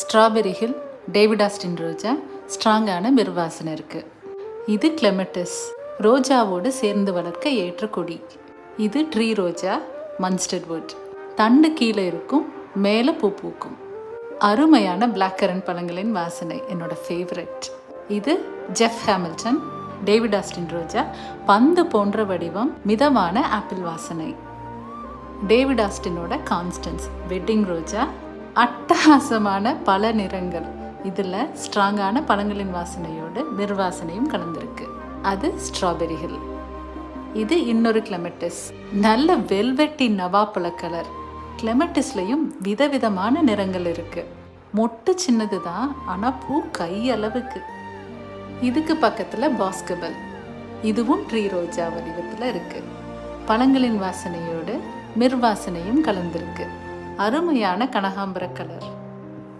Strawberry hill டேவிடாஸ்டின் ரோஜா ஸ்ட்ராங்கான மிர்வாசனை இருக்குது இது கிளெமட்டிஸ் ரோஜாவோடு சேர்ந்து வளர்க்க ஏற்ற கொடி. இது ட்ரீ ரோஜா மன்ஸ்டர்ட் தண்டு கீழே இருக்கும் மேலே பூ பூக்கும். அருமையான பிளாக் கரண்ட் பழங்களின் வாசனை என்னோட ஃபேவரட் இது ஜெஃப் ஹேமில்டன் டேவிட் ஆஸ்டின் ரோஜா பந்து போன்ற வடிவம் மிதமான ஆப்பிள் வாசனை. டேவிட் ஆஸ்டினோட கான்ஸ்டன்ஸ் வெட்டிங் ரோஜா அட்டகாசமான பல நிறங்கள். இதில் ஸ்ட்ராங்கான பழங்களின் வாசனையோடு நிர்வாசனையும் கலந்துருக்கு. அது ஸ்ட்ராபெரிகள் இது இன்னொரு கிளமெட்டிஸ். நல்ல வெல்வெட்டி நவாப்பழ கலர். கிளமெட்டிஸ்லையும் விதவிதமான நிறங்கள் இருக்குது மொட்டு சின்னது தான் ஆனால் பூ கையளவுக்கு. இதுக்கு பக்கத்தில் பாஸ்கபல். இதுவும் ட்ரீ ரோஜா வடிவத்தில் இருக்குது பழங்களின் வாசனையோடு மிர்வாசனையும் கலந்திருக்கு. அருமையான கனகாம்பர கலர்